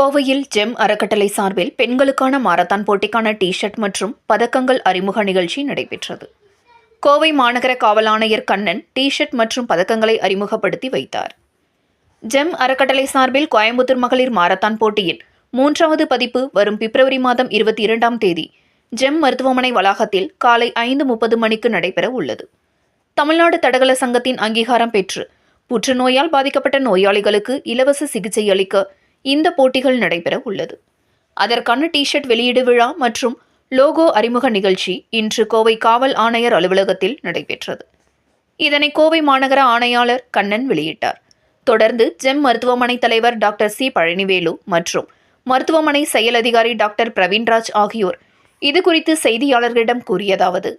கோவையில் ஜெம் அறக்கட்டளை சார்பில் பெண்களுக்கான மாரத்தான் போட்டிக்கான டி ஷர்ட் மற்றும் பதக்கங்கள் அறிமுக நிகழ்ச்சி நடைபெற்றது. கோவை மாநகர காவல் ஆணையர் கண்ணன் டி ஷர்ட் மற்றும் பதக்கங்களை அறிமுகப்படுத்தி வைத்தார். ஜெம் அறக்கட்டளை சார்பில் கோயம்புத்தூர் மகளிர் மாரத்தான் போட்டியின் மூன்றாவது பதிப்பு வரும் பிப்ரவரி மாதம் இருபத்தி இரண்டாம் தேதி ஜெம் மருத்துவமனை வளாகத்தில் காலை ஐந்து முப்பது மணிக்கு நடைபெற உள்ளது. தமிழ்நாடு தடகள சங்கத்தின் அங்கீகாரம் பெற்று புற்றுநோயால் பாதிக்கப்பட்ட நோயாளிகளுக்கு இலவச சிகிச்சை அளிக்க இந்த போட்டிகள் நடைபெற உள்ளது. அதற்கான டிஷர்ட் வெளியீடு விழா மற்றும் லோகோ அறிமுக நிகழ்ச்சி இன்று கோவை காவல் ஆணையர் அலுவலகத்தில் நடைபெற்றது. இதனை கோவை மாநகர ஆணையாளர் கண்ணன் வெளியிட்டார். தொடர்ந்து ஜெம் மருத்துவமனை தலைவர் டாக்டர் சி பழனிவேலு மற்றும் மருத்துவமனை செயல் அதிகாரி டாக்டர் பிரவீன்ராஜ் ஆகியோர் இதுகுறித்து செய்தியாளர்களிடம் கூறியதாவது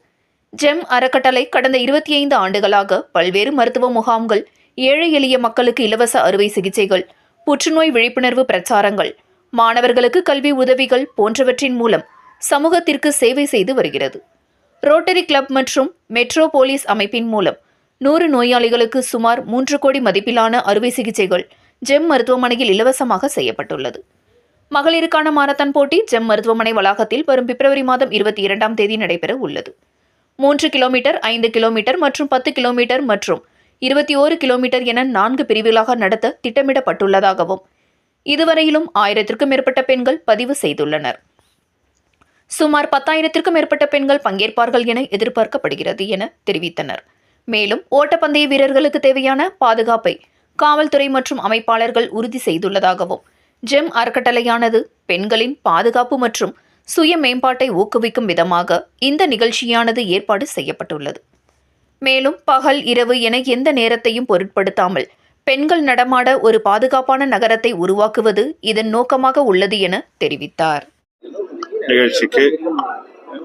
ஜெம் அறக்கட்டளை கடந்த இருபத்தி ஐந்து ஆண்டுகளாக பல்வேறு மருத்துவ முகாம்கள் ஏழை எளிய மக்களுக்கு இலவச அறுவை சிகிச்சைகள் புற்றுநோய் விழிப்புணர்வு பிரச்சாரங்கள் மாணவர்களுக்கு கல்வி உதவிகள் போன்றவற்றின் மூலம் சமூகத்திற்கு சேவை செய்து வருகிறது. ரோட்டரி கிளப் மற்றும் மெட்ரோ போலீஸ் அமைப்பின் மூலம் நூறு நோயாளிகளுக்கு சுமார் மூன்று கோடி மதிப்பிலான அறுவை சிகிச்சைகள் ஜெம் மருத்துவமனையில் இலவசமாக செய்யப்பட்டுள்ளது. மகளிருக்கான மாரத்தான் போட்டி ஜெம் மருத்துவமனை வளாகத்தில் வரும் பிப்ரவரி மாதம் இருபத்தி இரண்டாம் தேதி நடைபெற உள்ளது. மூன்று கிலோமீட்டர் ஐந்து கிலோமீட்டர் மற்றும் பத்து கிலோமீட்டர் மற்றும் இருபத்தி ஓரு கிலோமீட்டர் என நான்கு பிரிவுகளாக நடத்த திட்டமிடப்பட்டுள்ளதாகவும். இதுவரையிலும் ஆயிரத்திற்கும் மேற்பட்ட பெண்கள் பதிவு செய்துள்ளனர். சுமார் பத்தாயிரத்திற்கும் மேற்பட்ட பெண்கள் பங்கேற்பார்கள் என எதிர்பார்க்கப்படுகிறது என தெரிவித்தனர். மேலும் ஓட்டப்பந்தய வீரர்களுக்கு தேவையான பாதுகாப்பை காவல்துறை மற்றும் அமைப்பாளர்கள் உறுதி செய்துள்ளதாகவும் ஜெம் அறக்கட்டளையானது பெண்களின் பாதுகாப்பு மற்றும் சுய மேம்பாட்டை ஊக்குவிக்கும் விதமாக இந்த நிகழ்ச்சியானது ஏற்பாடு செய்யப்பட்டுள்ளது. மேலும் பகல் இரவு என எந்த நேரத்தையும் பொருட்படுத்தாமல் பெண்கள் நடமாட ஒரு பாதுகாப்பான நகரத்தை உருவாக்குவது இதன் நோக்கமாக உள்ளது என தெரிவித்தார். நிகழ்ச்சிக்கு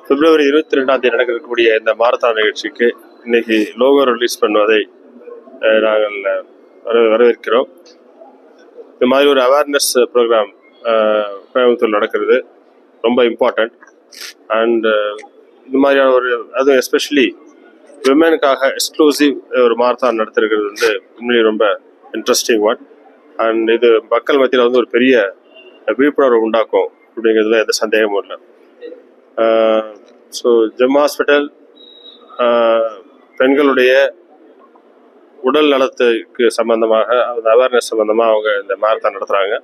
பிப்ரவரி இருபத்தி ரெண்டாம் தேதி நடக்கக்கூடிய இந்த மாரத்தான் நிகழ்ச்சிக்கு இன்னைக்கு லோகோ ரிலீஸ் பண்ணுவதை நாங்கள் வர- வரவேற்கிறோம். இந்த மாதிரி ஒரு அவேர்னஸ் ப்ரோக்ராம் கோயம்புத்தூர் நடக்கிறது. ரொம்ப இம்பார்ட்டண்ட் அண்ட் இது மாதிரியான ஒரு அதுவும் எஸ்பெஷலி விமனுக்காக எக்ஸ்க்ளூசிவ் ஒரு மாரத்தான் நடத்திருக்கிறது வந்து உண்மையிலேயே ரொம்ப இன்ட்ரெஸ்டிங் ஒன் அண்ட் இது மக்கள் மத்தியில் வந்து ஒரு பெரிய விழிப்புணர்வு உண்டாக்கும் அப்படிங்கிறதுல எந்த சந்தேகமும் இல்லை. ஸோ ஜெம் ஹாஸ்பிட்டல் பெண்களுடைய உடல் நலத்துக்கு சம்பந்தமாக அந்த அவேர்னஸ் சம்பந்தமாக அவங்க இந்த மாரத்தான் நடத்துகிறாங்க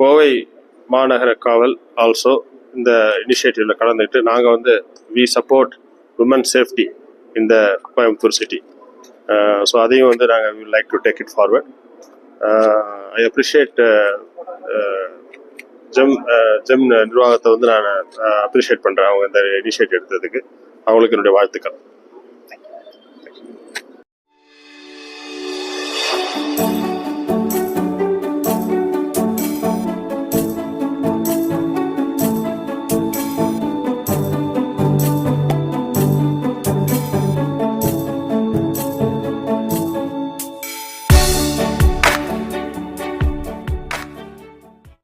கோவை மாநகர காவல் ஆல்சோ இந்த இனிஷியேட்டிவில் கலந்துக்கிட்டு நாங்கள் வந்து வி சப்போர்ட் உமன் சேஃப்டி இந்த கோயம்புத்தூர் சிட்டி ஸோ uh, அதையும் வந்து நாங்கள் we like to take it forward I appreciate Gem Gem நிர்வாகத்தை வந்து நான் uh, அப்ரிஷியேட் பண்ணுறேன் அவங்க இந்த இனிஷியேட் எடுத்ததுக்கு. அவங்களுக்கு என்னுடைய வாழ்த்துக்கள்.